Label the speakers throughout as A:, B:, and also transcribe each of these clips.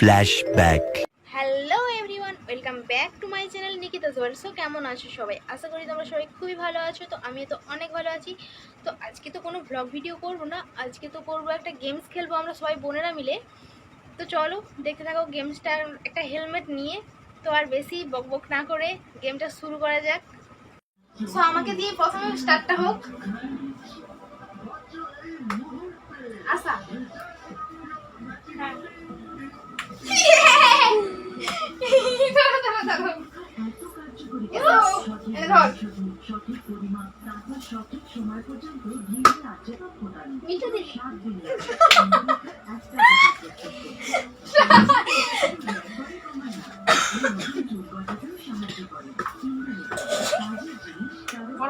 A: Flashback.
B: Hello everyone welcome back to my channel Nikita জোয়ার so কেমন আছো সবাই? আশা করি তোমরা সবাই খুবই ভালো আছো, তো আমি তো অনেক ভালো আছি। তো আজকে তো কোনো ব্লগ ভিডিও করব না, আজকে তো করব একটা গেমস খেলব আমরা সবাই বোনেরা মিলে। তো চলো, দেখতে থাকো গেমসটা একটা হেলমেট নিয়ে। তো আর বেশি বক বক না করে গেমটা শুরু করা যাক। সো আমাকে দিয়ে প্রথমে স্টার্টটা হোক। আশা হ্যাঁ দাঁড়াও, দাঁড়াও,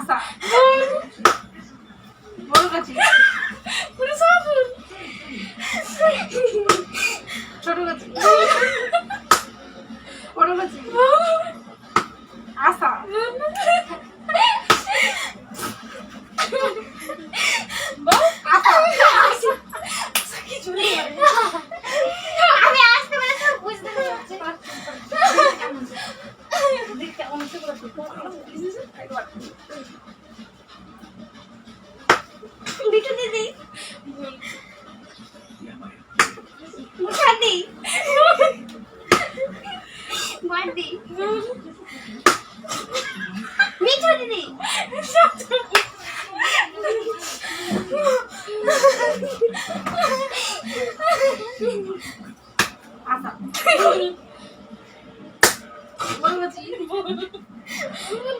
B: আশা বড় বাজি ছোট বাজি বড় বাজি আশা আশা
C: আমি আসতে পারে তো বুঝতে পারছি বিটু দিদি মুখাদি মারদি মিঠু দিদি
B: আশা বড় বাজি বড় বাজি আশা
C: না ওই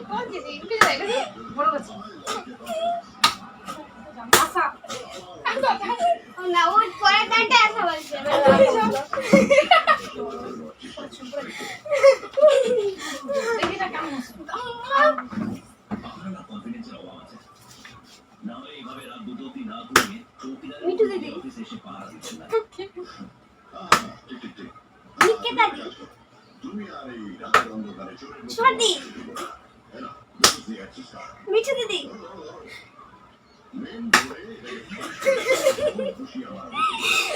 C: পরের গানটা আসা বলছে
B: দেখি না কেমন আছে
C: মিঠু দিদি নিকেতা দি সর্দি মিঠু দিদি।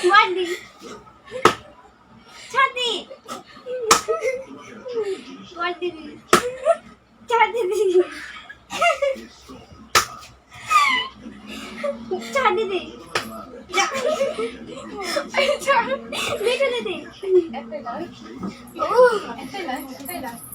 C: মারদি ছাদি দিদি। ছাদি ছাদি দিদি। মিঠু দিদি।
B: একটাই লাইক
C: ও
B: একটাই লাইক একটাই লাইক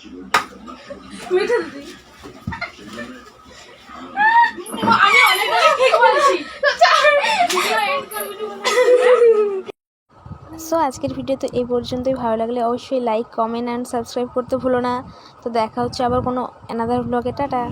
D: সো আজকের ভিডিও তো এই পর্যন্তই। ভালো লাগলে অবশ্যই লাইক কমেন্ট অ্যান্ড সাবস্ক্রাইব করতে ভুলো না। তো দেখা হচ্ছে আবার কোনো অ্যানাদার ব্লগে টাটা।